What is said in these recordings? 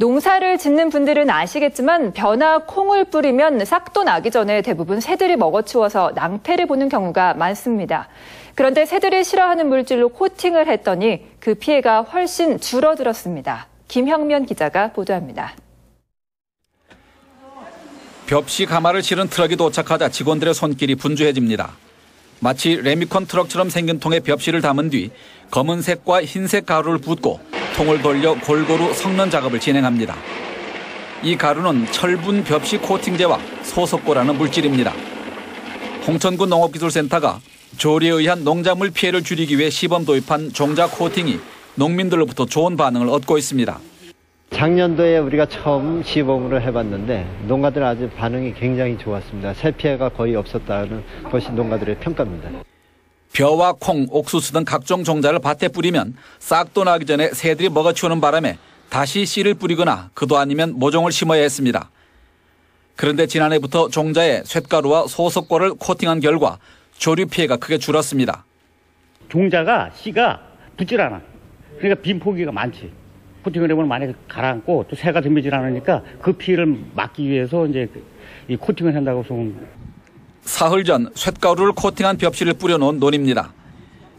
농사를 짓는 분들은 아시겠지만 벼나 콩을 뿌리면 싹도 나기 전에 대부분 새들이 먹어치워서 낭패를 보는 경우가 많습니다. 그런데 새들이 싫어하는 물질로 코팅을 했더니 그 피해가 훨씬 줄어들었습니다. 김형면 기자가 보도합니다. 벽시 가마를 실은 트럭이 도착하자 직원들의 손길이 분주해집니다. 마치 레미콘 트럭처럼 생긴 통에 벽시를 담은 뒤 검은색과 흰색 가루를 붓고 통을 돌려 골고루 섞는 작업을 진행합니다. 이 가루는 철분 벽시 코팅제와 소석고라는 물질입니다. 홍천군 농업기술센터가 조리에 의한 농작물 피해를 줄이기 위해 시범 도입한 종자 코팅이 농민들로부터 좋은 반응을 얻고 있습니다. 작년도에 우리가 처음 시범으로 해봤는데 농가들 아주 반응이 굉장히 좋았습니다. 새 피해가 거의 없었다는 것이 농가들의 평가입니다. 벼와 콩, 옥수수 등 각종 종자를 밭에 뿌리면 싹도 나기 전에 새들이 먹어치우는 바람에 다시 씨를 뿌리거나 그도 아니면 모종을 심어야 했습니다. 그런데 지난해부터 종자에 쇳가루와 소석고를 코팅한 결과 조류 피해가 크게 줄었습니다. 종자가 씨가 붙질 않아. 그러니까 빈 포기가 많지. 코팅을 해보면 많이 가라앉고 또 새가 덤비질 않으니까 그 피해를 막기 위해서 이제 이 코팅을 한다고 보면 사흘 전 쇳가루를 코팅한 벽실을 뿌려놓은 논입니다.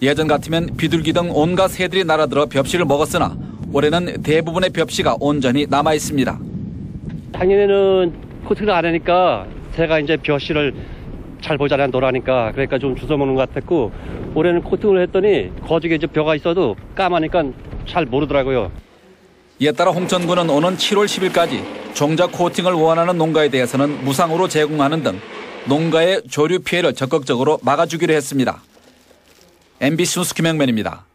예전 같으면 비둘기 등 온갖 새들이 날아들어 벽실을 먹었으나 올해는 대부분의 벽시가 온전히 남아 있습니다. 작년에는 코팅을 안 하니까 제가 이제 벼씨를 잘 보잖아요 노라니까 그러니까 좀 주워 먹는 것 같았고 올해는 코팅을 했더니 거죽에 이제 벼가 있어도 까마니까 잘 모르더라고요. 이에 따라 홍천군은 오는 7월 10일까지 종자 코팅을 원하는 농가에 대해서는 무상으로 제공하는 등 농가의 조류 피해를 적극적으로 막아주기로 했습니다. MBC 뉴스 김영면입니다.